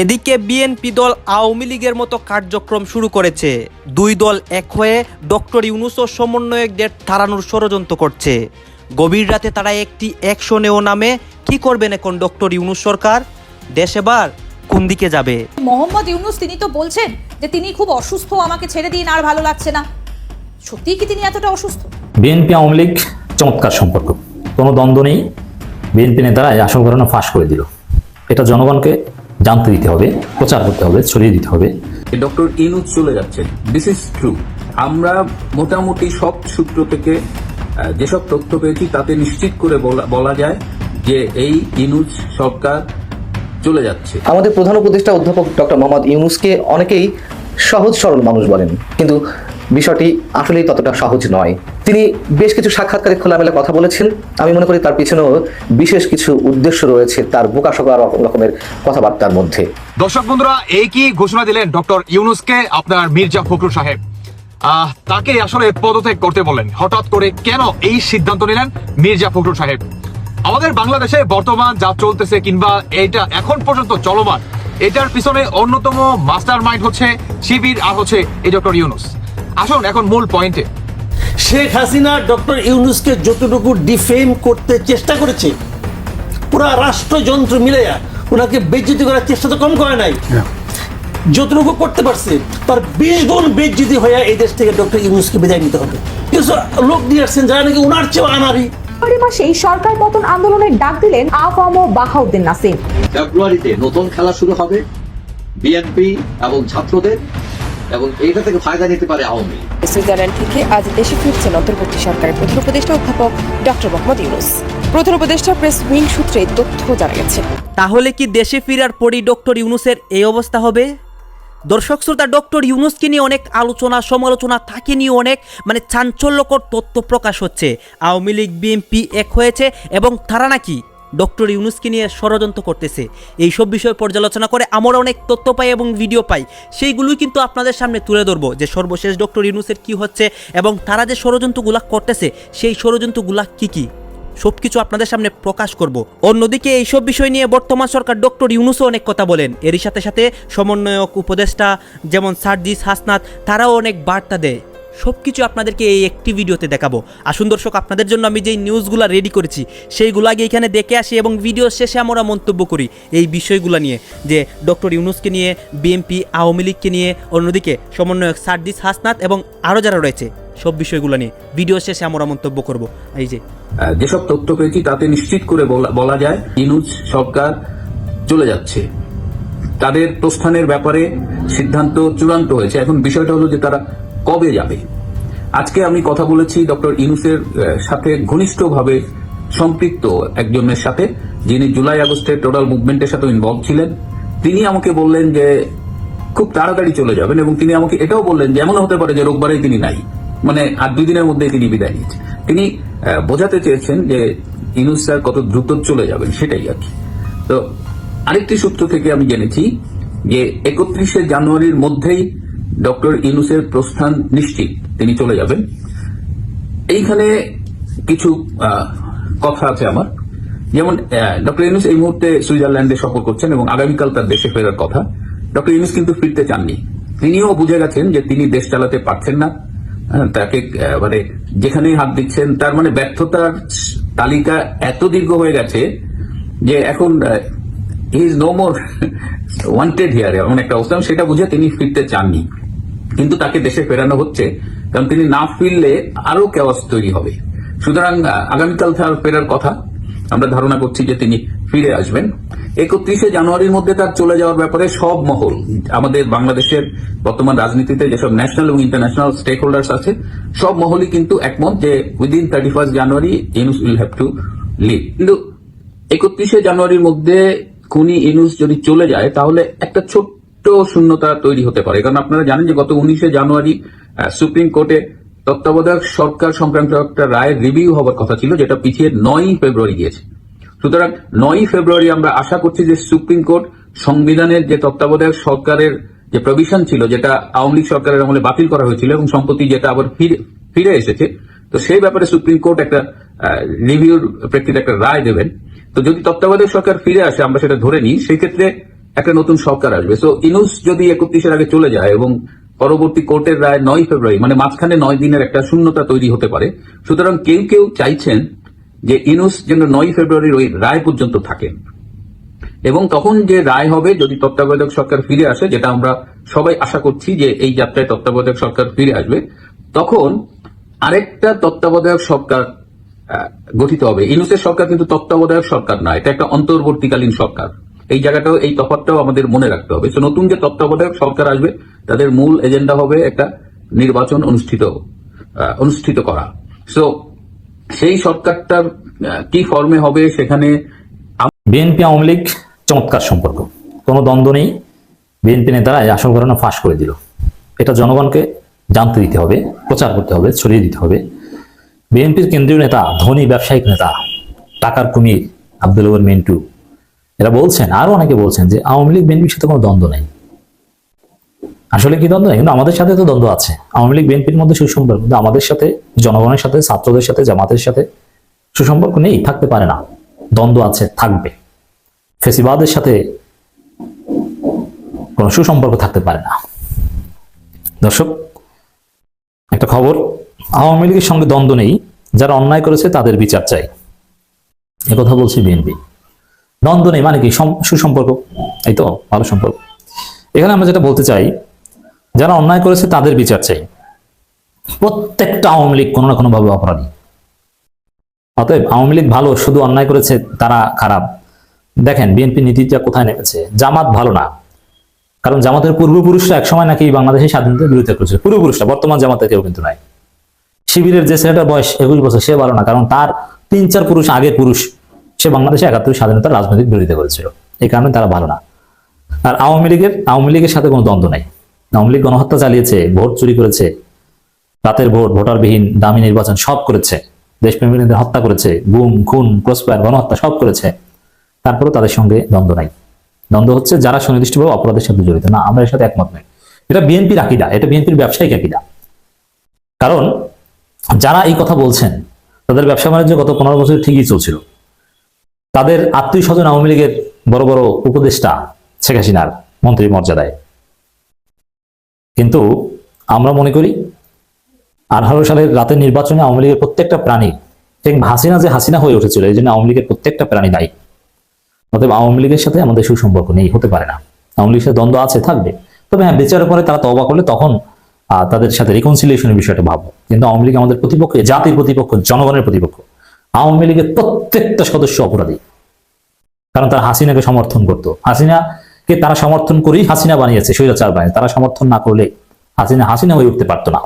এদিকে বিএনপি দল আওয়ামী লীগের মতো কার্যক্রম শুরু করেছে। দুই দল এক হয়ে ডক্টর ইউনুস ও সমন্বয়কদের তাড়ানোর ষড়যন্ত্র করছে। গভীর রাতে তারা একটি অ্যাকশনেও নামে কি করবেন এখন ডক্টর ইউনুস সরকার? দেশ এবার কোন দিকে যাবে? মোহাম্মদ ইউনুস তিনি তো বলছেন যে তিনি খুব অসুস্থ আমাকে ছেড়ে দিন আর ভালো লাগছে না। সত্যিই কি তিনি এতটা অসুস্থ? বিএনপি আওয়ামী লীগ চমৎকার সম্পর্ক। কোনো দ্বন্দ্ব নেই। বিএনপি নেতারা এই আসল ঘটনা ফাঁস করে দিল। এটা জনগণকে জানতে দিতে হবে প্রচার করতে হবে ছড়িয়ে দিতে হবে। ডক্টর ইনুজ চলে যাচ্ছে। দিস ইজ ট্রু আমরা মোটামুটি সব সূত্র থেকে যেসব তথ্য পেয়েছি তাতে নিশ্চিত করে বলা- বলা যায় যে এই ইনুজ সরকার চলে যাচ্ছে। আমাদের প্রধান উপদেষ্টা অধ্যাপক ডক্টর মোহাম্মদ ইউনুসকে অনেকেই সহজ সরল মানুষ বলেন। কিন্তু বিষয়টি আসলেই ততটা সহজ নয়। তিনি বেশ কিছু সাক্ষাৎকারে খোলামেলা কথা বলেছেন। আমি মনে করি তার পিছনেও বিশেষ কিছু উদ্দেশ্য রয়েছে তার বোকাশোকা রকমের কথাবার্তার মধ্যে। দর্শক বন্ধুরা, এই কি ঘোষণা দিলেন ডক্টর ইউনুসকে আপনার মির্জা ফখরুল সাহেব? তাকে আসলে পদত্যাগ করতে বলেন হঠাৎ করে কেন এই সিদ্ধান্ত নিলেন মির্জা ফখরুল সাহেব? আমাদের বাংলাদেশে বর্তমান যা চলতেছে কিংবা এটা এখন পর্যন্ত চলমান, এটার পিছনে অন্যতম মাস্টার মাইন্ড হচ্ছে শিবির আর হচ্ছে এই ডক্টর ইউনুস। আসুন এখন মূল পয়েন্টে শেখ হাসিনা ডক্টর ইউনুসকে যতটুকু ডিফেম করতে চেষ্টা করেছে পুরা রাষ্ট্রযন্ত্র মিলাইয়া ওনাকে বেজ্জিতি করার চেষ্টা তো কম করে নাই। যতটুকু করতে পারছে তার বিশ গুণ বেজ্জিতি হয়ে এই দেশ থেকে ডক্টর ইউনুসকে বিদায় নিতে হবে। কিছু লোক দিয়ে আসছেন যারা নাকি ওনার চেয়েও আনারি ফেব্রুয়ারি মাসেই সরকার পতন আন্দোলনের ডাক দিলেন আওয়াম ও বাহাউদ্দিন নাসিম ফেব্রুয়ারিতে নতুন খেলা শুরু হবে। বিএনপি এবং ছাত্রদের এবং এইটা থেকে ফায়দা নিতে পারে আওয়ামী লীগ। সুইজারল্যান্ড থেকে আজ দেশে ফিরছেন অন্তর্বর্তী সরকারের প্রধান উপদেষ্টা অধ্যাপক ডক্টর মোহাম্মদ ইউনুস। প্রধান উপদেষ্টা প্রেস উইং সূত্রে তথ্য জানা গেছে। তাহলে কি দেশে ফেরার পরই ডক্টর ইউনুসের এই অবস্থা হবে? দর্শক শ্রোতা ডক্টর ইউনুসকে নিয়ে অনেক আলোচনা সমালোচনা তাকে নিয়ে অনেক মানে চাঞ্চল্যকর তথ্য প্রকাশ হচ্ছে। আওয়ামী লীগ বিএনপি এক হয়েছে এবং তারা নাকি ডক্টর ইউনুসকে নিয়ে ষড়যন্ত্র করতেছে। এই সব বিষয় পর্যালোচনা করে আমরা অনেক তথ্য পাই এবং ভিডিও পাই। সেইগুলোই কিন্তু আপনাদের সামনে তুলে ধরবো যে সর্বশেষ ডক্টর ইউনুসের কি হচ্ছে এবং তারা যে ষড়যন্ত্রগুলা করতেছে, সেই ষড়যন্ত্রগুলা কি কি? সবকিছু আপনাদের সামনে প্রকাশ করব। অন্যদিকে এইসব বিষয় নিয়ে বর্তমান সরকার ডক্টর ইউনুসও অনেক কথা বলেন। এরই সাথে সাথে সমন্বয়ক উপদেষ্টা যেমন সার্জিস হাসনাত, তারাও অনেক বার্তা দেয়। সব কিছু আপনাদেরকে এই একটি ভিডিওতে দেখাবো। আসুন দর্শক, আপনাদের জন্য আমি যেই নিউজগুলো রেডি করেছি, সেইগুলো আগে এখানে দেখে আসি এবং ভিডিও শেষে আমরা মন্তব্য করি এই বিষয়গুলো নিয়ে, যে ডক্টর ইউনুসকে নিয়ে বিএনপি আওয়ামী লীগকে নিয়ে, অন্যদিকে সমন্বয়ক সার্জিস হাসনাত এবং আরও যারা রয়েছে, সব বিষয়গুলো নিয়ে ভিডিও শেষে আমরা মন্তব্য করব। এই যে যেসব তথ্য পেয়েছি তাতে নিশ্চিত করে বলা যায় ইনুজ সরকার চলে যাচ্ছে। তাদের প্রস্থানের ব্যাপারে সিদ্ধান্ত চূড়ান্ত হয়েছে। এখন বিষয়টা হলো যে তারা কবে যাবে? আজকে আমি কথা বলেছি ডক্টর ইনুসের আহ, সাথে ঘনিষ্ঠভাবে সম্পৃক্ত একজনের সাথে যিনি জুলাই আগস্টের টোটাল মুভমেন্টের সাথে ইনভলভ ছিলেন। তিনি আমাকে বললেন যে খুব তাড়াতাড়ি চলে যাবেন এবং তিনি আমাকে এটাও বললেন যে এমন হতে পারে যে রোববারেই তিনি নাই। মানে আর দুই দিনের মধ্যে তিনি বিদায় নিয়েছেন। তিনি বোঝাতে চেয়েছেন যে ইনুস স্যার কত দ্রুত চলে যাবেন সেটাই আর কি। তো আরেকটি সূত্র থেকে আমি জেনেছি যে একত্রিশে জানুয়ারির মধ্যেই ডক্টর ইনুসের প্রস্থান নিশ্চিত, তিনি চলে যাবেন। এইখানে কিছু কথা আছে আমার। যেমন ডক্টর ইউনুস এই মুহূর্তে সুইজারল্যান্ডে সফর করছেন এবং আগামীকাল তার দেশে ফেরার কথা। ডক্টর ইউনুস কিন্তু ফিরতে চাননি। তিনিও বুঝে গেছেন যে তিনি দেশ চালাতে পারছেন না। তাকে মানে যেখানেই হাত দিচ্ছেন, তার মানে ব্যর্থতার তালিকা এত দীর্ঘ হয়ে গেছে যে এখন is no more wanted here এমন একটা অবস্থা। সেটা বুঝে তিনি ফিরতে চাননি। কিন্তু তাকে দেশে ফেরানো হচ্ছে, কারণ তিনি না ফিরলে আরও কেওয়াস তৈরি হবে। সুতরাং আগামীকাল তার ফেরার কথা। আমরা ধারণা করছি যে তিনি ফিরে আসবেন। একত্রিশে জানুয়ারির মধ্যে তার চলে যাওয়ার ব্যাপারে সব মহল, আমাদের বাংলাদেশের বর্তমান রাজনীতিতে যেসব ন্যাশনাল এবং ইন্টারন্যাশনাল স্টেক হোল্ডার্স আছে, সব মহলই কিন্তু একমত যে within thirty first January Yunus will have to leave কিন্তু একত্রিশে জানুয়ারির মধ্যে খুনি ইনুস যদি চলে যায়, তাহলে একটা ছোট্ট শূন্যতা তৈরি হতে পারে। কারণ আপনারা জানেন যে গত উনিশে জানুয়ারি সুপ্রিম কোর্টে তত্ত্বাবধায়ক সরকার সংক্রান্ত একটা রায় রিভিউ হওয়ার কথা ছিল, যেটা পিছিয়ে নয়ই ফেব্রুয়ারি গিয়েছে। সুতরাং নয়ই ফেব্রুয়ারি আমরা আশা করছি যে সুপ্রিম কোর্ট সংবিধানের যে তত্ত্বাবধায়ক সরকারের যে প্রভিশন ছিল, যেটা আওয়ামী লীগ সরকারের আমলে বাতিল করা হয়েছিল এবং সম্প্রতি যেটা আবার ফিরে ফিরে এসেছে, তো সেই ব্যাপারে সুপ্রিম কোর্ট একটা রিভিউর প্রেক্ষিতে একটা রায় দেবেন। তো যদি তত্ত্বাবধায়ক সরকার ফিরে আসে, আমরা সেটা ধরে নিই, সেক্ষেত্রে একটা নতুন সরকার আসবে। সো ইনুস যদি একত্রিশের আগে চলে যায় এবং পরবর্তী কোর্টের রায় নয় ফেব্রুয়ারি মানে মাঝখানে নয় দিনের একটা শূন্যতা তৈরি হতে পারে, সুতরাং কেউ কেউ চাইছেন যে ইনুস যেন নয় ফেব্রুয়ারির ওই রায় পর্যন্ত থাকেন এবং তখন যে রায় হবে, যদি তত্ত্বাবধায়ক সরকার ফিরে আসে, যেটা আমরা সবাই আশা করছি যে এই যাত্রায় তত্ত্বাবধায়ক সরকার ফিরে আসবে, তখন আরেকটা তত্ত্বাবধায়ক সরকার গঠিত হবে। ইনুসের সরকার কিন্তু তত্ত্বাবধায়ক সরকার নয় এটা একটা অন্তর্বর্তীকালীন সরকার। এই জায়গাটাও, এই তফাৎটাও আমাদের মনে রাখতে হবে। তো নতুন যে তত্ত্বাবধায়ক সরকার আসবে, তাদের মূল এজেন্ডা হবে একটা নির্বাচন অনুষ্ঠিত অনুষ্ঠিত করা। সো সেই সরকারটার কি ফর্মে হবে সেখানে বিএনপি আওয়ামী লীগ চমৎকার সম্পর্ক। কোনো দ্বন্দ্ব নেই। বিএনপি নেতারা এই আসল ঘটনা ফাঁস করে দিল। এটা জনগণকে জানতে দিতে হবে, প্রচার করতে হবে, ছড়িয়ে দিতে হবে। বিএনপির কেন্দ্রীয় নেতা, ধনী ব্যবসায়িক নেতা, টাকার কুমির আব্দুল মিন্টু এরা বলছেন, আরও অনেকে বলছেন যে আওয়ামী লীগ বিএনপির সাথে কোনো দ্বন্দ্ব নেই। আসলে কি দ্বন্দ্ব নেই? কিন্তু আমাদের সাথে তো দ্বন্দ্ব আছে। আওয়ামী লীগ বিএনপির মধ্যে সুসম্পর্ক, কিন্তু আমাদের সাথে, জনগণের সাথে, ছাত্রদের সাথে, জামাতের সাথে সুসম্পর্ক নেই, থাকতে পারে না। দ্বন্দ্ব আছে, থাকবে। ফেসিবাদের সাথে কোনো সুসম্পর্ক থাকতে পারে না। দর্শক, একটা খবর, আওয়ামী লীগের সঙ্গে দ্বন্দ্ব নেই, যারা অন্যায় করেছে তাদের বিচার চাই। একথা বলছি বিএনপি। নেই মানে কি সুসম্পর্ক, এই তো, ভালো সম্পর্ক। এখানে আমরা যেটা বলতে চাই, যারা অন্যায় করেছে তাদের বিচার চাই। প্রত্যেকটা আওয়ামী লীগ কোনো না কোনো ভাবে অপরাধী। অতএব আওয়ামী লীগ ভালো, শুধু অন্যায় করেছে তারা খারাপ। দেখেন, বিএনপি নীতিটা কোথায় নেমেছে? জামাত ভালো না। কারণ জামাতের পূর্বপুরুষরা একসময় নাকি বাংলাদেশের স্বাধীনতার বিরোধিতা করেছিল। পূর্বপুরুষরা, বর্তমান জামাতে কেউ কিন্তু নাই। শিবিরের যে ছেলেটার বয়স একুশ বছর, সে ভালো না। কারণ তার তিন চার পুরুষ আগের পুরুষ সে বাংলাদেশে একাত্তর স্বাধীনতার রাজনৈতিক বিরোধিতা করেছিল। এই কারণে তারা ভালো না। আর আওয়ামী লীগের আওয়ামী লীগের সাথে কোনো দ্বন্দ্ব নাই। আওয়ামী লীগ গণহত্যা চালিয়েছে, ভোট চুরি করেছে, রাতের ভোট, ভোটারবিহীন, দামি নির্বাচন সব করেছে দেশপ্রেমীদের হত্যা করেছে, গুম, খুন, ক্রসফায়ার, গণহত্যা সব করেছে। তারপরেও তাদের সঙ্গে দ্বন্দ্ব নাই। দ্বন্দ্ব হচ্ছে যারা সুনির্দিষ্টভাবে অপরাধের সাথে জড়িত। না, আমরা এর সাথে একমত নই। এটা বিএনপির আকিদা। এটা বিএনপির ব্যবসায়িক আকিদা। কারণ যারা এই কথা বলছেন, তাদের ব্যবসা বাণিজ্য গত পনেরো বছর ঠিকই চলছিল। তাদের আত্মীয় স্বজন আওয়ামী লীগের বড় বড় উপদেষ্টা শেখ হাসিনার মন্ত্রী মর্যাদায়। কিন্তু আমরা মনে করি, আঠারো সালের রাতের নির্বাচনে আওয়ামী লীগের প্রত্যেকটা প্রাণী ঠিক হাসিনা যে হাসিনা হয়ে উঠেছিল, এই জন্য আওয়ামী লীগের প্রত্যেকটা প্রাণী দায়ী। অতএব আওয়ামী লীগের সাথে আমাদের সুসম্পর্ক নেই, হতে পারে না। আওয়ামী লীগের সাথে দ্বন্দ্ব আছে, থাকবে। তবে হ্যাঁ বিচারের পরে তারা তবা করলে তখন তাদের সাথে রিকনসিলিয়েশনের বিষয়টা ভাবো কিন্তু আওয়ামী লীগ আমাদের প্রতিপক্ষ, জাতির প্রতিপক্ষ, জনগণের প্রতিপক্ষ। আওয়ামী লীগের প্রত্যেকটা সদস্য অপরাধী। কারণ তারা হাসিনাকে সমর্থন করতো। হাসিনাকে তারা সমর্থন করেই হাসিনা বানিয়েছে স্বৈরাচার বানিয়ে তারা সমর্থন না করলে হাসিনা হাসিনা হয়ে উঠতে পারতো না।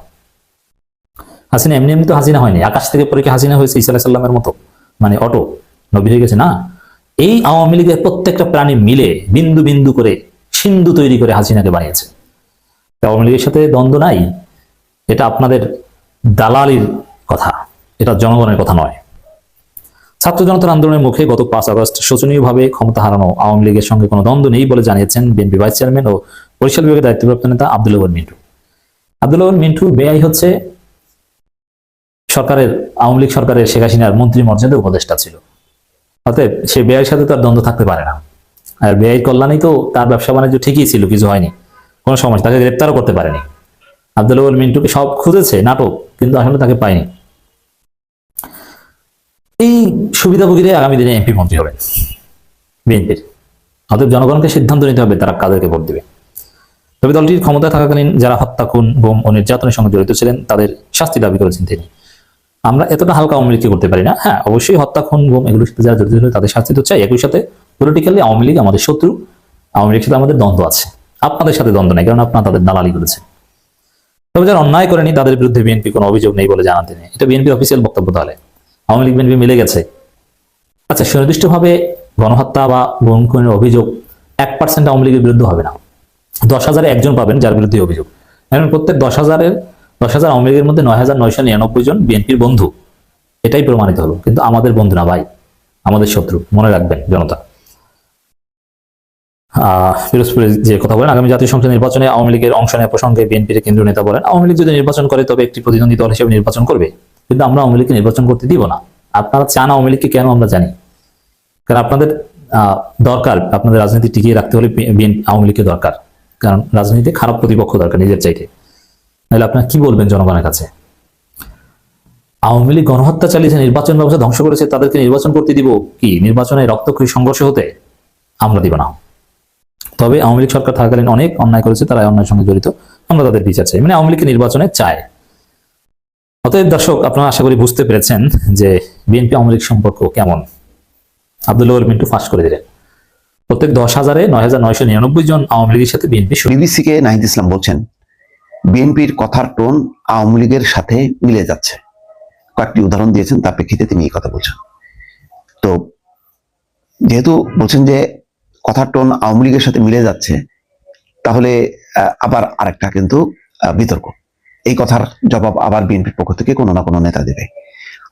হাসিনা এমনি এমনি তো হাসিনা হয়নি। আকাশ থেকে পরে কি হাসিনা হয়েছে ইসা সাল্লামের মতো? মানে অটো? নবী হয়ে গেছে না? এই আওয়ামী লীগের প্রত্যেকটা প্রাণী মিলে, বিন্দু বিন্দু করে সিন্ধু তৈরি করে হাসিনাকে বানিয়েছে। আওয়ামী লীগের সাথে দ্বন্দ্ব নাই। এটা আপনাদের দালালির কথা। এটা জনগণের কথা নয়। ছাত্র জনতার আন্দোলনের মুখে গত পাঁচ আগস্ট শোচনীয়ভাবে ক্ষমতা হারানো আওয়ামী লীগের সঙ্গে কোনো দ্বন্দ্ব নেই বলে জানিয়েছেন বিএনপি ভাইস চেয়ারম্যান ও বরিশাল বিভাগের দায়িত্বপ্রাপ্ত নেতা আব্দুল মিন্টু। আব্দুল মিন্টু বেআই হচ্ছে সরকারের, আওয়ামী লীগ সরকারের শেখ হাসিনার মন্ত্রী মর্যাদা উপদেষ্টা ছিল। অতএব সে বেআইয়ের সাথে তার দ্বন্দ্ব থাকতে পারে না। আর বেআই কল্যাণেই তো তার ব্যবসা বাণিজ্য ঠিকই ছিল, কিছু হয়নি। কোনো সমস্যা, তাকে গ্রেপ্তারও করতে পারেনি। আব্দুল মিন্টুকে সব খুঁজেছে, নাটক, কিন্তু আসলে তাকে পায়নি। এই সুবিধাভোগীরা আগামী দিনে এমপি মন্ত্রী হবেন বিএনপির। অতএব জনগণকে সিদ্ধান্ত নিতে হবে, তারা কাদেরকে ভোট দেবে। তবে দলটির ক্ষমতায় থাকাকালীন যারা হত্যা, খুন গুম ও নির্যাতনের সঙ্গে জড়িত ছিলেন, তাদের শাস্তি দাবি করেছেন তিনি। আমরা এতটা হালকা আওয়ামী করতে পারি না। হ্যাঁ অবশ্যই হত্যা, খুন গুম এগুলোর সাথে যারা জড়িত ছিল তাদের শাস্তি তো চাই। একই সাথে পলিটিক্যালি আওয়ামী লীগ আমাদের শত্রু। আওয়ামী লীগের সাথে আমাদের দ্বন্দ্ব আছে। আপনাদের সাথে দ্বন্দ্ব নেই, কারণ আপনারা তাদের দালালি করেছেন। তবে যারা অন্যায় করেনি, তাদের বিরুদ্ধে বিএনপি কোনো অভিযোগ নেই বলে জানান তিনি। এটা বিএনপির অফিসিয়াল বক্তব্য তাহলে। আওয়ামী লীগ বিএনপি মিলে গেছে। আচ্ছা সুনির্দিষ্টভাবে গণহত্যা বা গুম অভিযোগ এক পার্সেন্ট আওয়ামী লীগের বিরুদ্ধে হবে না। দশ হাজারে একজন পাবেন যার বিরুদ্ধে অভিযোগ। এখন প্রত্যেক দশ হাজারের, দশ হাজার আওয়ামী লীগের মধ্যে নয় হাজার নয়শো নিরানব্বই জন বিএনপির বন্ধু। এটাই প্রমাণিত হলো। কিন্তু আমাদের বন্ধু না ভাই, আমাদের শত্রু। মনে রাখবেন জনতা। আহ, পিরোজপুরে যে কথা বলেন, আগামী জাতীয় সংসদ নির্বাচনে আওয়ামী লীগের অংশ নেওয়া প্রসঙ্গে বিএনপির কেন্দ্রীয় নেতা বলেন, আওয়ামী লীগ যদি নির্বাচন করে, তবে একটি প্রতিদ্বন্দ্বী দল হিসেবে নির্বাচন করবে। কিন্তু আমরা আওয়ামী লীগকে নির্বাচন করতে দিব না। আপনারা চান আওয়ামী লীগকে কেন আমরা জানি? কারণ আপনাদের দরকার, আপনাদের রাজনীতি টিকিয়ে রাখতে হলে আওয়ামী লীগকে দরকার। কারণ রাজনীতিতে খারাপ প্রতিপক্ষ দরকার নিজের চাইতে। তাহলে আপনার কি বলবেন জনগণের কাছে? আওয়ামী লীগ গণহত্যা চালিয়েছে, নির্বাচন ব্যবস্থা ধ্বংস করেছে, তাদেরকে নির্বাচন করতে দিব কি? নির্বাচনে রক্তক্ষয়ী সংঘর্ষ হতে আমরা দিব না। তবে আওয়ামী লীগ সরকার থাকাকালীন অনেক অন্যায় করেছে তারা অন্যায়ের সঙ্গে জড়িত। আমরা তাদের বিচার চাই। মানে আওয়ামী লীগকে নির্বাচনে চায়। অতএব দর্শক, আপনারা আশা করি বুঝতে পেরেছেন যে বিএনপি আওয়ামী সম্পর্ক কেমন। আব্দুল্লাহ মিন্টু ফাঁস করে দিলেন। প্রত্যেক দশ হাজারে নয় হাজার নয়শো নিরানব্বই জন আওয়ামী লীগের সাথে বিএনপি বিবিসিকে নাহিদ ইসলাম বলছেন, বিএনপির কথার টোন আওয়ামী লীগের সাথে মিলে যাচ্ছে। কয়েকটি উদাহরণ দিয়েছেন, তার প্রেক্ষিতে তিনি এই কথা বলছেন। তো যেহেতু বলছেন যে কথার টোন আওয়ামী লীগের সাথে মিলে যাচ্ছে, তাহলে আবার আরেকটা কিন্তু বিতর্ক। এই কথার জবাব আবার বিএনপির পক্ষ থেকে কোনো না কোনো নেতা দেবে।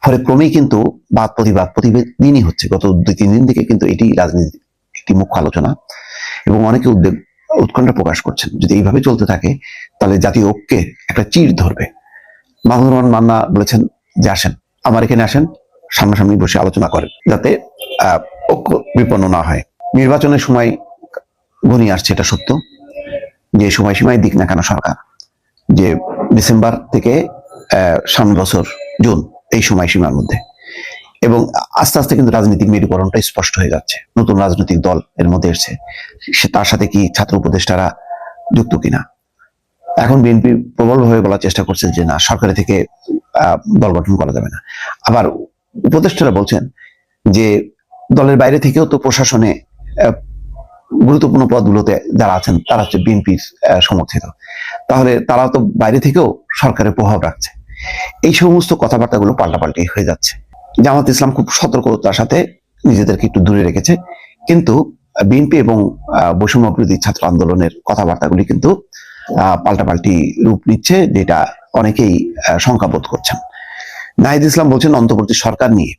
ফলে ক্রমেই কিন্তু বাদ প্রতিবাদ প্রতিদিনই হচ্ছে। গত দুই, তিন দিন থেকে কিন্তু এটি রাজনীতি একটি মুখ্য আলোচনা এবং অনেকে উদ্বেগ, উৎকণ্ঠা প্রকাশ করছেন। যদি এইভাবে চলতে থাকে, তাহলে জাতীয় ঐক্যে একটা চির ধরবে। মাহমুদুর রহমান মান্না বলেছেন যে, আসেন, আমার এখানে আসেন, সামনাসামনি বসে আলোচনা করেন, যাতে ঐক্য বিপন্ন না হয়। নির্বাচনের সময় ঘনিয়ে আসছে, এটা সত্য। যে সময়সীমায় দিক না কেন সরকার, যে ডিসেম্বর থেকে আহ, সামনের বছর জুন এই সময়সীমার মধ্যে। এবং আস্তে আস্তে কিন্তু রাজনৈতিক মেরুকরণটা স্পষ্ট হয়ে যাচ্ছে। নতুন রাজনৈতিক দল এর মধ্যে এসছে। সে তার সাথে কি ছাত্র উপদেষ্টারা যুক্ত কিনা? এখন বিএনপি প্রবলভাবে বলার চেষ্টা করছে যে না সরকারি থেকে দল গঠন করা যাবে না। আবার উপদেষ্টারা বলছেন যে দলের বাইরে থেকেও তো প্রশাসনে গুরুত্বপূর্ণ পদগুলোতে যারা আছেন তারা হচ্ছে বিএনপির সমর্থিত। তাহলে তারা তো বাইরে থেকেও সরকারের প্রভাব রাখছে। এই সমস্ত কথাবার্তাগুলো পাল্টাপাল্টি হয়ে যাচ্ছে। জামাত ইসলাম খুব সতর্কতার সাথে নিজেদেরকে একটু দূরে রেখেছে। কিন্তু বিএনপি এবং বৈষম্য বিরোধী ছাত্র আন্দোলনের কথাবার্তাগুলি কিন্তু পাল্টাপাল্টি রূপ নিচ্ছে যেটা অনেকেই আহ, শঙ্কাবোধ করছেন। নাহিদ ইসলাম বলছেন অন্তর্বর্তী সরকার নিয়ে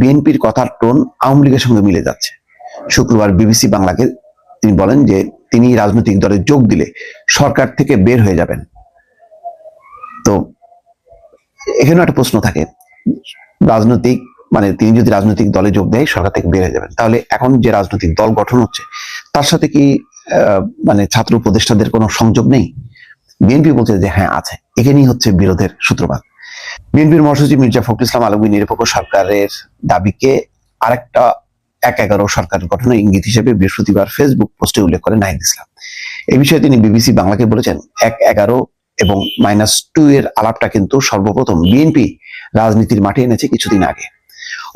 বিএনপির কথার টোন আওয়ামী লীগের সঙ্গে মিলে যাচ্ছে। শুক্রবার বিবিসি বাংলাকে তিনি বলেন যে তিনি রাজনৈতিক দলে যোগ দিলে সরকার থেকে বের হয়ে যাবেন। তো এখানেও একটা প্রশ্ন থাকে। রাজনৈতিক মানে তিনি যদি রাজনৈতিক দলে যোগ দেয়, সরকার থেকে বের হয়ে যাবেন। তাহলে এখন যে রাজনৈতিক দল গঠন হচ্ছে, তার সাথে কি মানে ছাত্র উপদেষ্টাদের কোনো সংযোগ নেই? বিএনপি বলছে যে হ্যাঁ আছে। এখানেই হচ্ছে বিরোধের সূত্রপাত। বিএনপির মহাসচিব মির্জা ফখরুল ইসলাম আলমগীর নিরপেক্ষ সরকারের দাবিকে আরেকটা এক এগারো সরকার গঠনের ইঙ্গিত হিসেবে বৃহস্পতিবার ফেসবুক পোস্টে উল্লেখ করেন নাহিদ ইসলাম। এ বিষয়ে তিনি বিবিসি বাংলাকে বলেছেন, এক এগারো এবং মাইনাস টু এর আলাপটা কিন্তু সর্বপ্রথম বিএনপি রাজনীতির মাঠে এনেছে কিছুদিন আগে।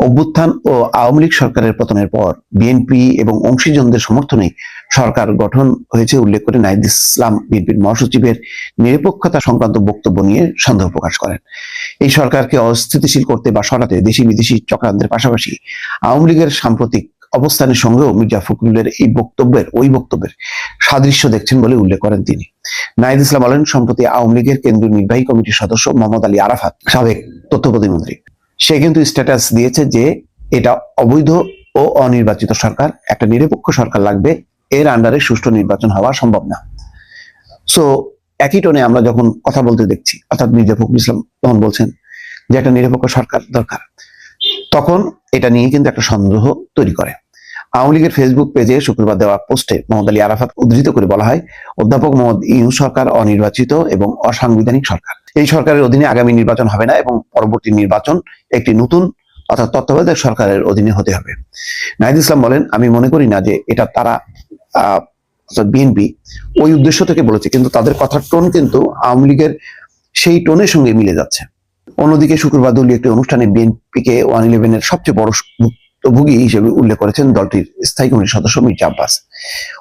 অভ্যুত্থান ও আওয়ামী লীগ সরকারের পতনের পর বিএনপি এবং অংশীজনদের সমর্থনে সরকার গঠন হয়েছে উল্লেখ করে নাহিদ ইসলাম বিএনপির মহাসচিবের নিরপেক্ষতা সংক্রান্ত বক্তব্য নিয়ে সন্দেহ প্রকাশ করেন। এই সরকারকে অস্থিতিশীল করতে বা সরাতে দেশি বিদেশি চক্রান্তের পাশাপাশি আওয়ামী লীগের সাম্প্রতিক অবস্থানের সঙ্গেও মির্জা ফখরুলের এই বক্তব্যের, ওই বক্তব্যের সাদৃশ্য দেখছেন বলে উল্লেখ করেন তিনি। নাহিদ ইসলাম বলেন, সম্প্রতি আওয়ামী লীগের কেন্দ্রীয় নির্বাহী কমিটির সদস্য মোহাম্মদ আলী আরাফাত, সাবেক তথ্য প্রতিমন্ত্রী। সে কিন্তু স্ট্যাটাস দিয়েছে যে এটা অবৈধ ও অনির্বাচিত সরকার, একটা নিরপেক্ষ সরকার লাগবে, এর আন্ডারে সুষ্ঠু নির্বাচন হওয়া সম্ভব না। সো একই টোনে আমরা যখন কথা বলতে দেখছি, অর্থাৎ মির্জা ফখরুল ইসলাম তখন বলছেন যে একটা নিরপেক্ষ সরকার দরকার। তখন এটা নিয়ে কিন্তু একটা সন্দেহ তৈরি করে। আওয়ামী লীগের ফেসবুক পেজে শুক্রবার দেওয়া পোস্টে মোহাম্মদ আলী আরাফাত উদ্ধৃত করে বলা হয়, অধ্যাপক মোহাম্মদ ইউ সরকার অনির্বাচিত এবং অসাংবিধানিক সরকার। এই সরকারের অধীনে আগামী নির্বাচন হবে না এবং পরবর্তী নির্বাচন একটি নতুন অর্থাৎ তত্ত্বাবধায়ক সরকারের অধীনে হতে হবে। নাহিদ ইসলাম বলেন, আমি মনে করি না যে এটা তারা বিএনপি ওই উদ্দেশ্য থেকে বলেছে, কিন্তু তাদের কথার টোন কিন্তু আওয়ামী লীগের সেই টোনের সঙ্গে মিলে যাচ্ছে। অন্যদিকে শুক্রবার দলীয় একটি অনুষ্ঠানে বিএনপিকে ওয়ান ইলেভেনের সবচেয়ে বড় ভুক্তভোগী হিসেবে উল্লেখ করেছেন দলটির স্থায়ী কমিটির সদস্য মির্জা আব্বাস।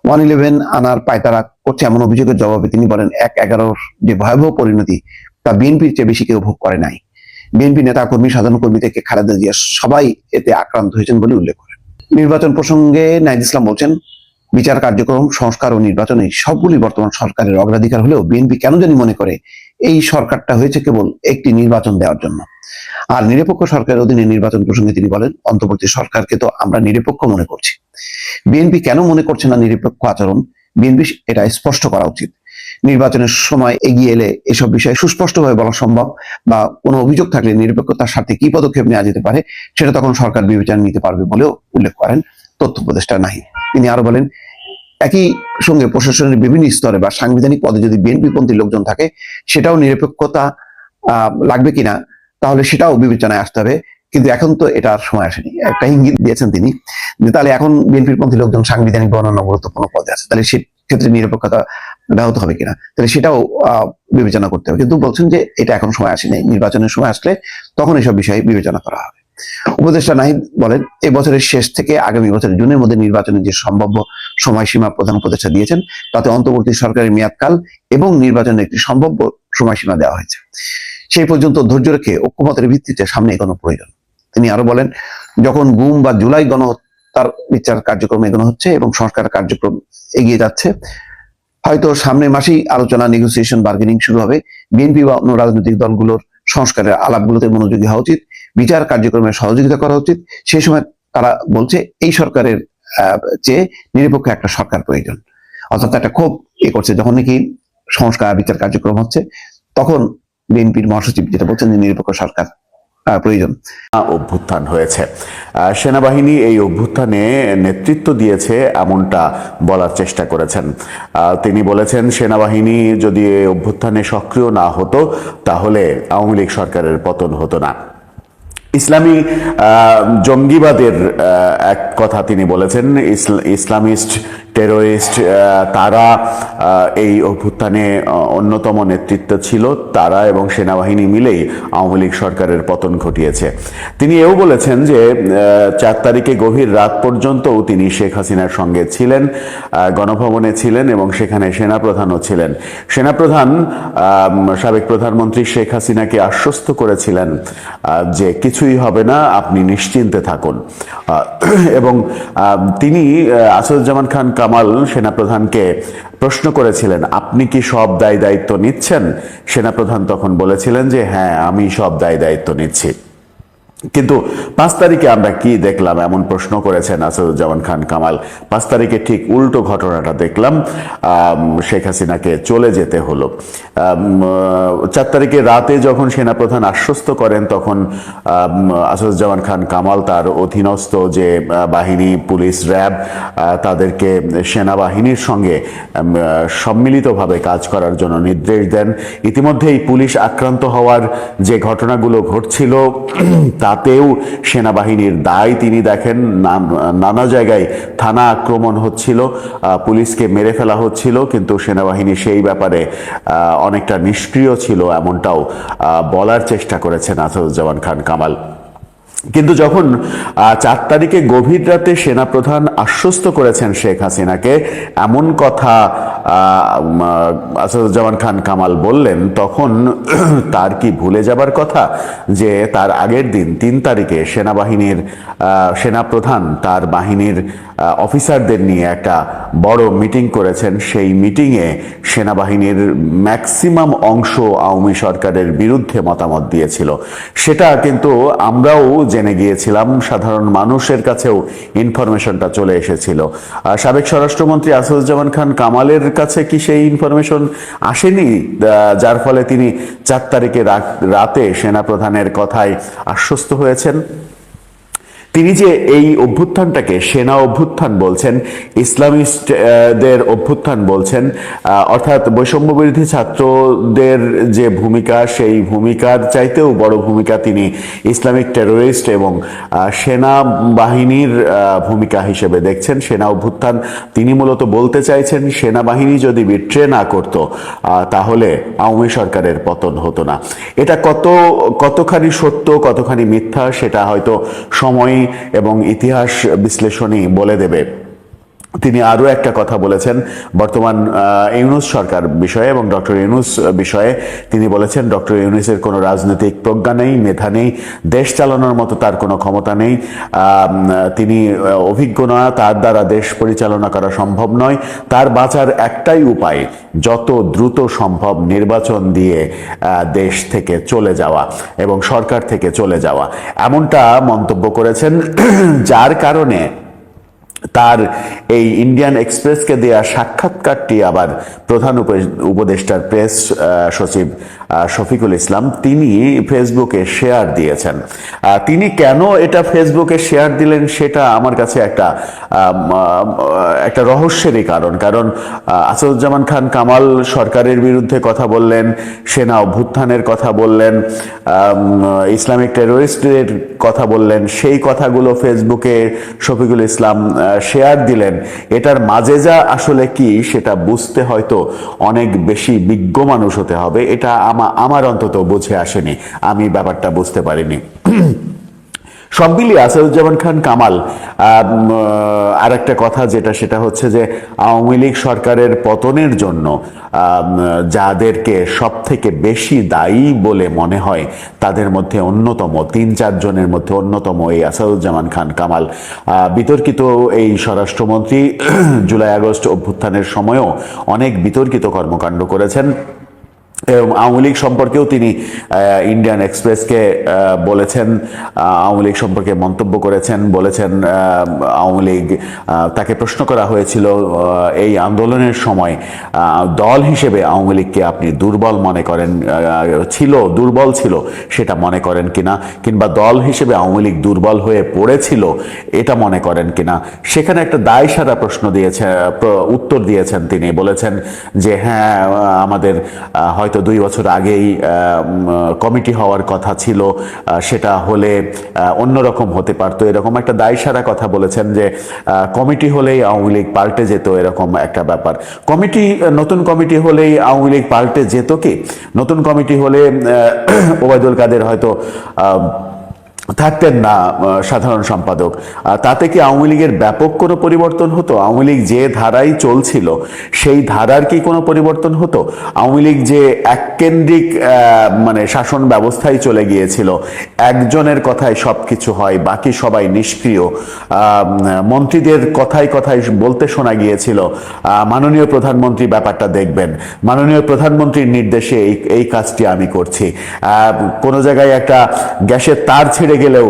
ওয়ান ইলেভেন আনার পায়তারা করছে এমন অভিযোগের জবাবে তিনি বলেন, এক এগারোর যে ভয়াবহ পরিণতি তা বিএনপির চেয়ে বেশি কেউ ভোগ করে নাই। বিএনপি নেতা কর্মী সাধারণ কর্মী থেকে খালেদা জিয়া সবাই এতে আক্রান্ত হয়েছেন বলে উল্লেখ করেন। নির্বাচন প্রসঙ্গে নাইদ ইসলাম বলছেন, বিচার কার্যক্রম, সংস্কার ও নির্বাচনে সবগুলি বর্তমান সরকারের অগ্রাধিকার হলেও বিএনপি কেন জানি মনে করে এই সরকারটা হয়েছে কেবল একটি নির্বাচন দেওয়ার জন্য। আর নিরপেক্ষ সরকারের অধীনে নির্বাচন প্রসঙ্গে তিনি বলেন, অন্তর্বর্তী সরকারকে তো আমরা নিরপেক্ষ মনে করছি। বিএনপি কেন মনে করছে না নিরপেক্ষ আচরণ? বিএনপি এটা স্পষ্ট করা উচিত। নির্বাচনের সময় এগিয়ে এলে এসব বিষয়ে সুস্পষ্টভাবে বলা সম্ভব বা কোনো অভিযোগ থাকলে নিরপেক্ষতার স্বার্থে কি পদক্ষেপ নেওয়া যেতে পারে, সেটা তখন সরকার বিবেচনা নিতে পারবে বলেও উল্লেখ করেন তথ্য উপদেষ্টা নাই তিনি আরও বলেন, একই সঙ্গে প্রশাসনের বিভিন্ন স্তরে বা সাংবিধানিক পদে যদি বিএনপি পন্থী লোকজন থাকে, সেটাও নিরপেক্ষতা লাগবে কিনা তাহলে সেটাও বিবেচনায় আসতে হবে। কিন্তু এখন তো এটা আর সময় আসেনি। একটা ইঙ্গিত দিয়েছেন তিনি তাহলে এখন বিএনপির পন্থী লোকজন সাংবিধানিক অন্যান্য গুরুত্বপূর্ণ পদে আছে। তাহলে সে ক্ষেত্রে নিরপেক্ষতা ব্যাহত হবে কিনা। তাহলে সেটাও বিবেচনা করতে হবে। কিন্তু বলছেন যে এটা এখন সময় আসেনি। নির্বাচনের সময় আসলে তখন এসব বিষয়ে বিবেচনা করা হবে। উপদেষ্টা নাহিদ বলেন এই বছরের শেষ থেকে আগামী বছরের জুনের মধ্যে নির্বাচনের যে সম্ভাব্য সময়সীমা প্রধান উপদেষ্টা দিয়েছেন, তাতে অন্তর্বর্তী সরকারের মেয়াদকাল এবং নির্বাচনের একটি সম্ভাব্য সময়সীমা দেওয়া হয়েছে। সেই পর্যন্ত ধৈর্য রেখে ঐক্যমতের ভিত্তিতে সামনে এগোনো প্রয়োজন। তিনি আরও বলেন, যখন গুম বা জুলাই গণহত্যার বিচার কার্যক্রম এগোনো হচ্ছে এবং সংস্কার কার্যক্রম এগিয়ে যাচ্ছে। হয়তো সামনের মাসেই আলোচনা নেগোসিয়েশন বার্গেনিং শুরু হবে। বিএনপি বা অন্য রাজনৈতিক দলগুলোর সংস্কারের আলাপগুলোতে মনোযোগী হওয়া উচিত, বিচার কার্যক্রমে সহযোগিতা করা উচিত। সেই সময় তারা বলছে, এই সরকারের চেয়ে নিরপেক্ষ একটা সরকার প্রয়োজন। অর্থাৎ একটা ক্ষোভ এ করছে। যখন নাকি সংস্কার, বিচার কার্যক্রম হচ্ছে, তখন বিএনপির মহাসচিব যেটা বলছেন যে নিরপেক্ষ সরকার প্রয়োজন। অভ্যুত্থান হয়েছে। সেনাবাহিনী এই অভ্যুত্থানে নেতৃত্ব দিয়েছে এমনটা বলার চেষ্টা করেছেন। তিনি বলেছেন, সেনাবাহিনী যদি অভ্যুত্থানে সক্রিয় না হতো, তাহলে আওয়ামী লীগ সরকারের পতন হতো না। ইসলামী জঙ্গিবাদের এক কথা তিনি বলেছেন, ইসল- ইসলামিস্ট টেরোরিস্ট তারা এই অভ্যুত্থানে অন্যতম নেতৃত্ব ছিল তারা এবং সেনাবাহিনী মিলেই আওয়ামী লীগ সরকারের পতন ঘটিয়েছে। তিনি এও বলেছেন যে চার তারিখে গভীর রাত পর্যন্তও তিনি শেখ হাসিনার সঙ্গে ছিলেন গণভবনে ছিলেন এবং সেখানে সেনাপ্রধানও ছিলেন। সেনাপ্রধান সাবেক প্রধানমন্ত্রী শেখ হাসিনাকে আশ্বস্ত করেছিলেন যে কিছুই হবে না, আপনি নিশ্চিন্তে থাকুন। এবং তিনি আসাদুজ্জামান খান কামাল সেনাপ্রধানকে প্রশ্ন করেছিলেন, আপনি কি সব দায় দায়িত্ব নিচ্ছেন? সেনাপ্রধান তখন বলেছিলেন যে হ্যাঁ আমি সব দায় দায়িত্ব নিচ্ছি। কিন্তু পাঁচ তারিখে আমরা কি দেখলাম? এমন প্রশ্ন করেছেন আসাদুজ্জামান খান কামাল। পাঁচ তারিখে ঠিক উল্টো ঘটনাটা দেখলাম। শেখ হাসিনাকে চলে যেতে হলো। চার তারিখে রাতে যখন সেনাপ্রধান আশ্বস্ত করেন, তখন আসাদুজ্জামান খান কামাল তার অধীনস্থ যে বাহিনী, পুলিশ, র্যাব তাদেরকে সেনাবাহিনীর সঙ্গে সম্মিলিতভাবে কাজ করার জন্য নির্দেশ দেন। ইতিমধ্যেই পুলিশ আক্রান্ত হওয়ার যে ঘটনাগুলো ঘটছিল তাতেও সেনাবাহিনীর দায় তিনি দেখেন। নানা জায়গায় থানা আক্রমণ হচ্ছিল পুলিশকে মেরে ফেলা হচ্ছিল, কিন্তু সেনাবাহিনী সেই ব্যাপারে অনেকটা নিষ্ক্রিয় ছিল, এমনটাও বলার চেষ্টা করেছেন আসাদুজ্জামান খান কামাল। কিন্তু যখন চার তারিখে গভীর রাতে সেনাপ্রধান আশ্বস্ত করেছেন শেখ হাসিনাকে, এমন কথা আসাদুজ্জামান খান কামাল বললেন, তখন তার কি ভুলে যাবার কথা? যে তার আগের দিন, তিন তারিখে সেনাবাহিনীর সেনাপ্রধান তার বাহিনীর অফিসারদের নিয়ে একটা বড় মিটিং করেছেন। সেই মিটিংয়ে সেনাবাহিনীর ম্যাক্সিমাম অংশ আওয়ামী সরকারের বিরুদ্ধে মতামত দিয়েছিল। সেটা কিন্তু আমরাও জেনে গিয়েছিলাম, সাধারণ মানুষের কাছেও ইনফরমেশনটা চলে এসেছিল। সাবেক স্বরাষ্ট্রমন্ত্রী আসাদুজ্জামান খান কামালের কাছে কি সেই ইনফরমেশন আসেনি? যার ফলে তিনি চার তারিখে রাতে সেনাপ্রধানের কথায় আশ্বস্ত হয়েছেন। তিনি যে এই অভ্যুত্থানটাকে সেনা অভ্যুত্থান বলছেন, ইসলামিস্টদের অভ্যুত্থান বলছেন অর্থাৎ বৈষম্য বিরোধী ছাত্রদের যে ভূমিকা, সেই ভূমিকার চাইতেও বড় ভূমিকা তিনি ইসলামিক টেরোরিস্ট এবং সেনা বাহিনীর ভূমিকা হিসেবে দেখছেন। সেনা অভ্যুত্থান তিনি মূলত বলতে চাইছেন সেনাবাহিনী যদি বিট্রে না করত তাহলে আওয়ামী সরকারের পতন হতো না। এটা কত, কতখানি সত্য, কতখানি মিথ্যা, সেটা হয়তো সময় এবং ইতিহাস বিশ্লেষণই বলে দেবে। তিনি আরও একটা কথা বলেছেন, বর্তমান ইউনুস সরকার বিষয়ে এবং ডক্টর ইউনুস বিষয়ে। তিনি বলেছেন, ডক্টর ইউনুসের কোনো রাজনৈতিক প্রজ্ঞা নেই মেধা নেই, দেশ চালানোর মতো তার কোনো ক্ষমতা নেই। তিনি অভিজ্ঞ নয় তার দ্বারা দেশ পরিচালনা করা সম্ভব নয়। তার বাঁচার একটাই উপায়, যত দ্রুত সম্ভব নির্বাচন দিয়ে দেশ থেকে চলে যাওয়া এবং সরকার থেকে চলে যাওয়া। এমনটা মন্তব্য করেছেন, যার কারণে তার এই ইন্ডিয়ান এক্সপ্রেসকে দেয়া সাক্ষাৎকারটি আবার প্রধান উপ- উপদেষ্টার প্রেস সচিব শফিকুল ইসলাম, তিনি ফেসবুকে শেয়ার দিয়েছেন। তিনি কেন এটা ফেসবুকে শেয়ার দিলেন সেটা আমার কাছে একটা একটা রহস্যেরই কারণ। কারণ আসাদুজ্জামান খান কামাল সরকারের বিরুদ্ধে কথা বললেন, সেনা অভ্যুত্থানের কথা বললেন ইসলামিক টেরোরিস্টদের কথা বললেন, সেই কথাগুলো ফেসবুকে শফিকুল ইসলাম শেয়ার দিলেন। এটার মাঝে যা আসলে কি, সেটা বুঝতে হয়তো অনেক বেশি বিজ্ঞ মানুষ হতে হবে। এটা আমা- আমার অন্তত বুঝে আসেনি। আমি ব্যাপারটা বুঝতে পারিনি। সব মিলিয়ে আসাদুজ্জামান খান কামাল আর একটা কথা যেটা, সেটা হচ্ছে যে আওয়ামী লীগ সরকারের পতনের জন্য যাদেরকে সব থেকে বেশি দায়ী বলে মনে হয়, তাদের মধ্যে অন্যতম, তিন চারজনের মধ্যে অন্যতম এই আসাদুজ্জামান খান কামাল। বিতর্কিত এই স্বরাষ্ট্রমন্ত্রী জুলাই আগস্ট অভ্যুত্থানের সময়ও অনেক বিতর্কিত কর্মকাণ্ড করেছেন। আওয়ামী লীগ সম্পর্কেও তিনি ইন্ডিয়ান এক্সপ্রেসকে বলেছেন আওয়ামী লীগ সম্পর্কে মন্তব্য করেছেন বলেছেন আওয়ামী লীগ তাকে প্রশ্ন করা হয়েছিল এই আন্দোলনের সময় দল হিসেবে আওয়ামী লীগকে আপনি দুর্বল মনে করেন ছিল দুর্বল ছিল সেটা মনে করেন কিনা কিংবা দল হিসেবে আওয়ামী লীগ দুর্বল হয়ে পড়েছিল এটা মনে করেন কিনা সেখানে একটা দায় সারা প্রশ্ন দিয়েছে উত্তর দিয়েছেন তিনি বলেছেন যে হ্যাঁ আমাদের আহ, হয়তো দুই বছর আগেই কমিটি হওয়ার কথা ছিল সেটা হলে অন্যরকম হতে পারতো। এরকম একটা দায়সারা কথা বলেছেন যে কমিটি হলেই আওয়ামী লীগ পাল্টে যেত, এরকম একটা ব্যাপার। কমিটি, নতুন কমিটি হলেই আওয়ামী লীগ পাল্টে যেত কি? নতুন কমিটি হলে ওবায়দুল কাদের হয়তো থাকতেন না সাধারণ সম্পাদক। তাতে কি আওয়ামী লীগের ব্যাপক কোনো পরিবর্তন হতো? আওয়ামী লীগ যে ধারাই চলছিল, সেই ধারার কি কোনো পরিবর্তন হতো? আওয়ামী লীগ যে এককেন্দ্রিক মানে শাসন ব্যবস্থায় চলে গিয়েছিল, একজনের কথায় সব কিছু হয়, বাকি সবাই নিষ্ক্রিয়। মন্ত্রীদের কথায় কথায় বলতে শোনা গিয়েছিল মাননীয় প্রধানমন্ত্রী ব্যাপারটা দেখবেন। মাননীয় প্রধানমন্ত্রীর নির্দেশে এই এই কাজটি আমি করছি। কোনো জায়গায় একটা গ্যাসের তার ছেড়ে গেলেও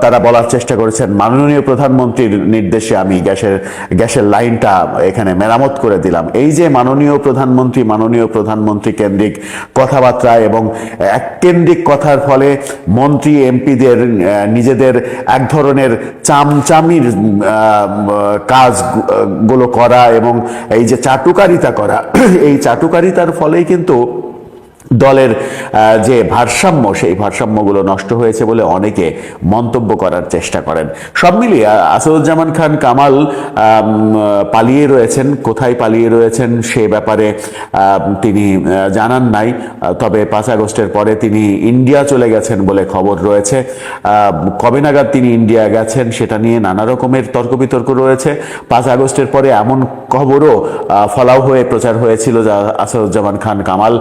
তারা বলার চেষ্টা করেছেন মাননীয় প্রধানমন্ত্রীর নির্দেশে আমি গ্যাসের গ্যাসের লাইনটা এখানে মেরামত করে দিলাম। এই যে মাননীয় প্রধানমন্ত্রী মাননীয় প্রধানমন্ত্রী কেন্দ্রিক কথাবার্তা এবং এক কেন্দ্রিক কথার ফলে মন্ত্রী এমপিদের নিজেদের এক ধরনের চামচামির আহ, কাজগুলো করা এবং এই যে চাটুকারিতা করা এই চাটুকারিতার ফলেই কিন্তু দলের যে ভারসাম্য, সেই ভারসাম্যগুলো নষ্ট হয়েছে বলে অনেকে মন্তব্য করার চেষ্টা করেন। সব মিলিয়ে আসাদুজ্জামান খান কামাল পালিয়ে রয়েছেন। কোথায় পালিয়ে রয়েছেন সে ব্যাপারে তিনি জানান নাই। তবে পাঁচ আগস্টের পরে তিনি ইন্ডিয়া চলে গেছেন বলে খবর রয়েছে। কবে নাগাদ তিনি ইন্ডিয়া গেছেন সেটা নিয়ে নানা রকমের তর্ক বিতর্ক রয়েছে। পাঁচ আগস্টের পরে এমন খবরও ফলাও হয়ে প্রচার হয়েছিল যা আসাদুজ্জামান খান কামাল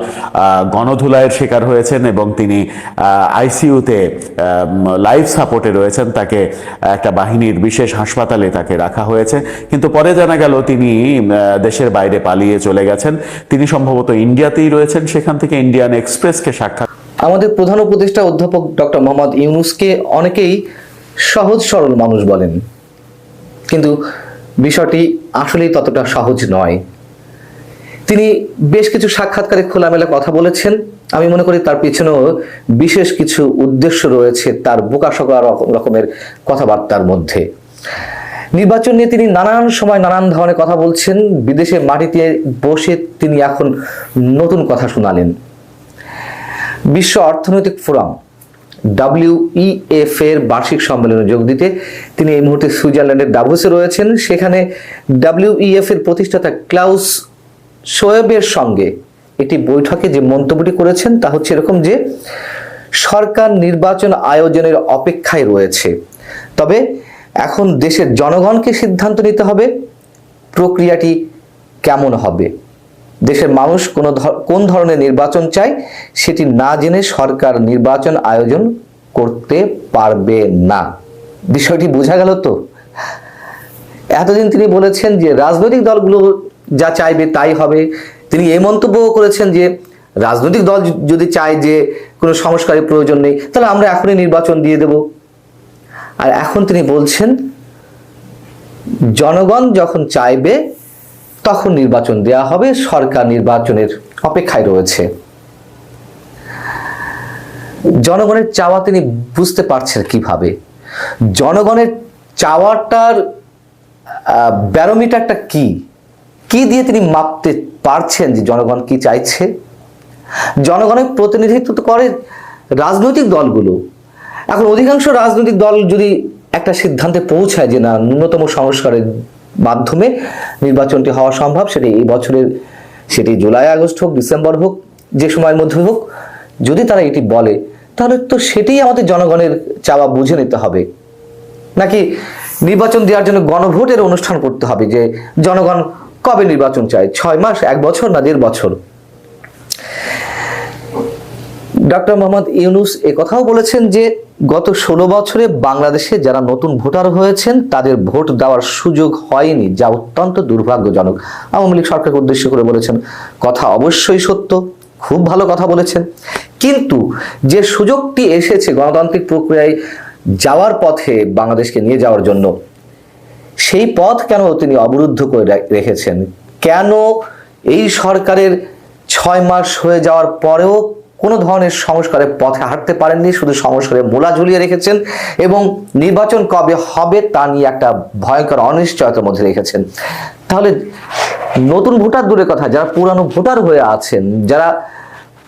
আহ, গণধুলাইয়ের শিকার হয়েছেন এবং তিনি আইসিইউতে লাইফ সাপোর্টে রয়েছেন। তাকে একটা বাহিনীর বিশেষ হাসপাতালে তাকে রাখা হয়েছে। কিন্তু পরে জানা গেল তিনি দেশের বাইরে পালিয়ে চলে গেছেন। তিনি সম্ভবত ইন্ডিয়াতেই রয়েছেন। সেখান থেকে ইন্ডিয়ান এক্সপ্রেসকে সাক্ষাৎ আমাদের প্রধান উপদেষ্টা অধ্যাপক ডক্টর মোহাম্মদ ইউনুসকে অনেকেই সহজ সরল মানুষ বলেন। কিন্তু বিষয়টি আসলেই ততটা সহজ নয়। তিনি বেশ কিছু সাক্ষাৎকারে খোলামেলা কথা বলেছেন। আমি মনে করি তার পিছনেও বিশেষ কিছু উদ্দেশ্য রয়েছে তার বোকাশোকা রকম- রকমের কথাবার্তার মধ্যে। নির্বাচন নিয়ে তিনি নানান সময় নানান ধরনের কথা বলছেন। বিদেশে মাটিতে বসে তিনি এখন নতুন কথা শোনালেন। বিশ্ব অর্থনৈতিক ফোরাম ডাব্লিউইএফ এর বার্ষিক সম্মেলনে যোগ দিতে তিনি এই মুহূর্তে সুইজারল্যান্ডের ডাভোসে রয়েছেন। সেখানে ডাব্লিউইএফ এর প্রতিষ্ঠাতা ক্লাউস শোয়েবের সঙ্গে একটি বৈঠকে যে মন্তব্যটি করেছেন তা হচ্ছে এরকম যে, সরকার নির্বাচন আয়োজনের অপেক্ষায় রয়েছে। তবে এখন দেশের জনগণকে সিদ্ধান্ত নিতে হবে, প্রক্রিয়াটি কেমন হবে? দেশের মানুষ কোন কোন ধরনের নির্বাচন চায় সেটি না জেনে সরকার নির্বাচন আয়োজন করতে পারবে না। বিষয়টি বোঝা গেল তো? এতদিন তিনি বলেছেন যে, রাজনৈতিক দলগুলো যা চাইবে তাই হবে। তিনি এই মন্তব্যও করেছেন যে, রাজনৈতিক দল যদি চায় যে, কোনো সংস্কারের প্রয়োজন নেই, তাহলে আমরা এখনই নির্বাচন দিয়ে দেব। আর এখন তিনি বলছেন, জনগণ যখন চাইবে, তখন নির্বাচন দেয়া হবে, সরকার নির্বাচনের অপেক্ষায় রয়েছে। জনগণের চাওয়া তিনি বুঝতে পারছেন কীভাবে। জনগণের চাওয়াটার ব্যারোমিটারটা কি? কি দিয়ে তিনি মাপতে পারছেন যে জনগণ কি চাইছে? জনগণের প্রতিনিধিত্ব তো করে রাজনৈতিক দলগুলো। এখন অধিকাংশ রাজনৈতিক দল যদি একটা সিদ্ধান্তে পৌঁছায় যে না, ন্যূনতম সংস্কারের মাধ্যমে নির্বাচনটি হওয়া সম্ভব, সেটি এই বছরের, সেটি জুলাই, আগস্ট হোক, ডিসেম্বর হোক, যে সময়ের মধ্যে হোক, যদি তারা এটি বলে, তাহলে তো সেটাই আমাদের জনগণের চাওয়া বুঝে নিতে হবে। নাকি নির্বাচন দেওয়ার জন্য গণভোটের অনুষ্ঠান করতে হবে যে জনগণ কবে নির্বাচন চায় ছয় মাস, এক বছর না দেড় বছর? ডক্টর মোহাম্মদ ইউনুস কথাও বলেছেন যে, গত ষোলো বছরে বাংলাদেশে যারা নতুন ভোটার হয়েছেন, তাদের ভোট দেওয়ার সুযোগ হয়নি, যা অত্যন্ত দুর্ভাগ্যজনক। আওয়ামী লীগ সরকারকে উদ্দেশ্য করে বলেছেন, কথা অবশ্যই সত্য, খুব ভালো কথা বলেছেন। কিন্তু যে সুযোগটি এসেছে গণতান্ত্রিক প্রক্রিয়ায় যাওয়ার পথে বাংলাদেশকে নিয়ে যাওয়ার জন্য সেই পথ কেন তিনি অবরুদ্ধ করে রেখেছেন? কেন এই সরকারের ছয় মাস হয়ে যাওয়ার পরেও কোনো ধরনের সংস্কারের পথে হাঁটতে পারেননি, শুধু সংস্কারের মূলা ঝুলিয়ে রেখেছেন এবং নির্বাচন কবে হবে তা নিয়ে একটা ভয়ঙ্কর অনিশ্চয়তার মধ্যে রেখেছেন? তাহলে নতুন ভোটার দূরের কথা, যারা পুরানো ভোটার হয়ে আছেন, যারা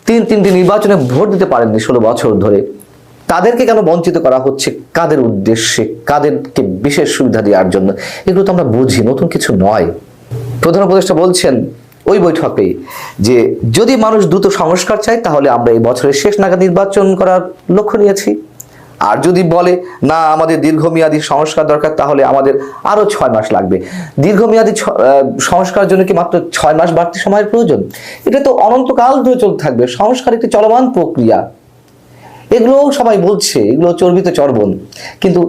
তিন তিনটি নির্বাচনে ভোট দিতে পারেননি ষোলো বছর ধরে তাদেরকে কেন বঞ্চিত করা হচ্ছে? কাদের উদ্দেশ্যে? কাদেরকে বিশেষ সুবিধা দেওয়ার জন্য? এগুলো তো আমরা বুঝি, নতুন কিছু নয়। প্রধান উপদেষ্টা বলছেন ওই বৈঠকে যে যদি মানুষ দ্রুত সংস্কার চায়, তাহলে আমরা এই বছরের শেষ নাগাদ নির্বাচন করার লক্ষ্য নিয়েছি। আর যদি বলে, না, আমাদের দীর্ঘমেয়াদী সংস্কার দরকার, তাহলে আমাদের আরও ছয় মাস লাগবে। দীর্ঘমেয়াদী সংস্কারের জন্য কি মাত্র ছয় মাস বাড়তি সময়ের প্রয়োজন? এটা তো অনন্তকাল ধরে চলতে থাকবে। সংস্কার একটি চলমান প্রক্রিয়া। এগুলো সবাই বলছে, এগুলো চর্বিত চর্বণ। কিন্তু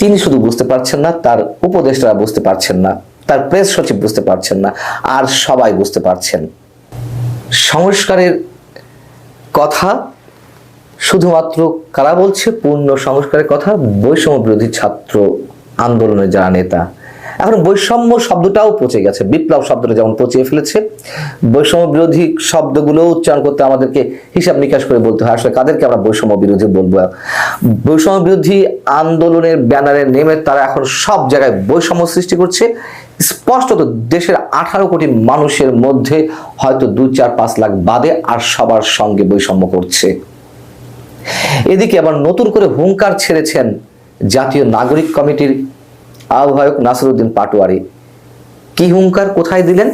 তিনি শুধু বুঝতে পারছেন না, তার উপদেষ্টারা বুঝতে পারছেন না, তার প্রেস সচিব বুঝতে পারছেন না, আর সবাই বুঝতে পারছেন। সংস্কারের কথা শুধুমাত্র কারা বলছে? পূর্ণ সংস্কারের কথা বৈষম্য বিরোধী ছাত্র আন্দোলনের যারা নেতা এখন বৈষম্য শব্দটাও পচে গেছে। বিপ্লব শব্দটা যেমন পচিয়ে ফেলেছে, বৈষম্য বিরোধী শব্দগুলো উচ্চারণ করতে আমাদেরকে হিসাব নিকাশ করে বলতে হয়। আসলে কাদেরকে আমরা বৈষম্য বিরোধী বলব? বৈষম্য বিরোধী আন্দোলনের ব্যানারে নেমে তারা এখন সব জায়গায় বৈষম্য সৃষ্টি করছে। স্পষ্টত দেশের আঠারো কোটি মানুষের মধ্যে হয়তো দু, চার, পাঁচ লাখ বাদে আর সবার সঙ্গে বৈষম্য করছে। এদিকে আবার নতুন করে হুঙ্কার ছেড়েছেন জাতীয় নাগরিক কমিটির আহ্বায়ক নাসিরুদ্দিন পাটোয়ারি। কি হুঙ্কার কোথায় দিলেন?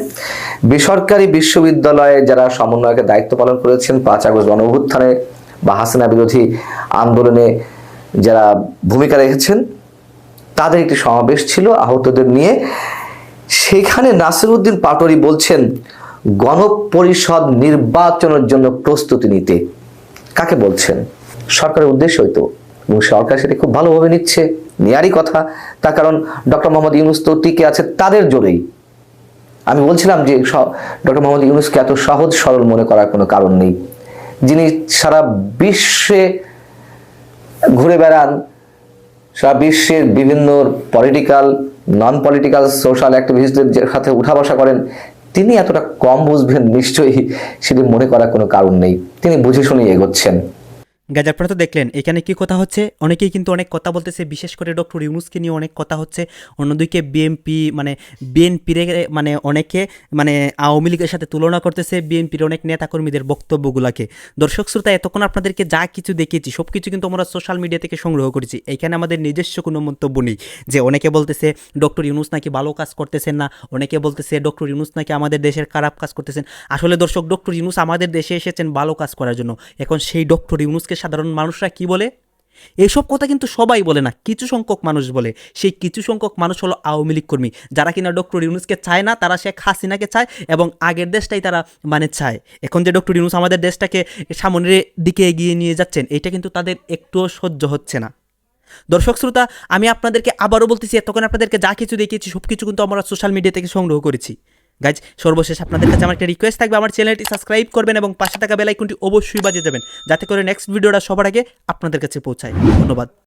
বেসরকারি বিশ্ববিদ্যালয়ে যারা সমন্বয়কের দায়িত্ব পালন করেছেন, পাঁচ আগস্ট গণঅভ্যুত্থানে বা হাসিনা বিরোধী আন্দোলনে যারা ভূমিকা রেখেছেন, তাদের একটি সমাবেশ ছিল আহতদের নিয়ে। সেখানে নাসিরুদ্দিন পাটোয়ারি বলছেন, গণপরিষদ নির্বাচনের জন্য প্রস্তুতি নিতে। কাকে বলছেন? সরকারের উদ্দেশ্যই তো, এবং সরকার সেটা খুব ভালোভাবে নিচ্ছে। নেয়ারই কথা। তার কারণ ডক্টর মোহাম্মদ ইউনুস তো টিকে আছে তাদের জোরেই। আমি বলছিলাম যে ডক্টর মোহাম্মদ ইউনুসকে এত সহজ সরল মনে করার কোনো কারণ নেই। যিনি সারা বিশ্বে ঘুরে বেড়ান, সারা বিশ্বের বিভিন্ন পলিটিক্যাল নন পলিটিক্যাল সোশ্যাল অ্যাক্টিভিস্টদের সাথে উঠা বসা করেন, তিনি এতটা কম বুঝবেন নিশ্চয়ই সেটি মনে করার কোনো কারণ নেই। তিনি বুঝে শুনেই এগোচ্ছেন। গাজ আপনারা তো দেখলেন, এখানে কি কথা হচ্ছে? অনেকেই কিন্তু অনেক কথা বলতেছে, বিশেষ করে ডক্টর ইউনুসকে নিয়ে অনেক কথা হচ্ছে। অন্যদিকে বিএনপি মানে বিএনপির মানে অনেকে মানে আওয়ামী লীগের সাথে তুলনা করতেছে, বিএনপির অনেক নেতাকর্মীদের বক্তব্যগুলোকে। দর্শক শ্রোতা, এতক্ষণ আপনাদেরকে যা কিছু দেখিয়েছি সব কিছু কিন্তু আমরা সোশ্যাল মিডিয়া থেকে সংগ্রহ করেছি। এখানে আমাদের নিজস্ব কোনো মন্তব্য নেই যে অনেকে বলতেছে, ডক্টর ইউনুস নাকি ভালো কাজ করতেছেন না? অনেকে বলতেছে, ডক্টর ইউনুস নাকি আমাদের দেশের খারাপ কাজ করতেছেন? আসলে দর্শক, ডক্টর ইউনুস আমাদের দেশে এসেছেন ভালো কাজ করার জন্য। এখন সেই ডক্টর ইউনুসকে সাধারণ মানুষরা কি বলে? এসব কথা কিন্তু সবাই বলে না, কিছু সংখ্যক মানুষ বলে। সেই কিছু সংখ্যক মানুষ হলো আওয়ামী লীগ কর্মী। যারা কিনা ডক্টর ইউনুসকে চায় না, তারা শেখ হাসিনাকে চায় এবং আগের দেশটাই তারা মানে চায়। এখন যে ডক্টর ইউনুস আমাদের দেশটাকে সামনের দিকে এগিয়ে নিয়ে যাচ্ছেন, এটা কিন্তু তাদের একটুও সহ্য হচ্ছে না। দর্শক শ্রোতা, আমি আপনাদেরকে আবারও বলতেছি, এতক্ষণ আপনাদেরকে যা কিছু দেখিয়েছি সব কিছু কিন্তু আমরা সোশ্যাল মিডিয়া থেকে সংগ্রহ করেছি। গাইজ সর্বশেষ আপনাদের কাছে আমার একটা রিকোয়েস্ট থাকবে, আমার চ্যানেলটি সাবস্ক্রাইব করবেন এবং পাশে থাকা বেলাইকনটি অবশ্যই বাজিয়ে দেবেন, যাতে করে নেক্সট ভিডিওটা সবার আগে আপনাদের কাছে পৌঁছায়। ধন্যবাদ।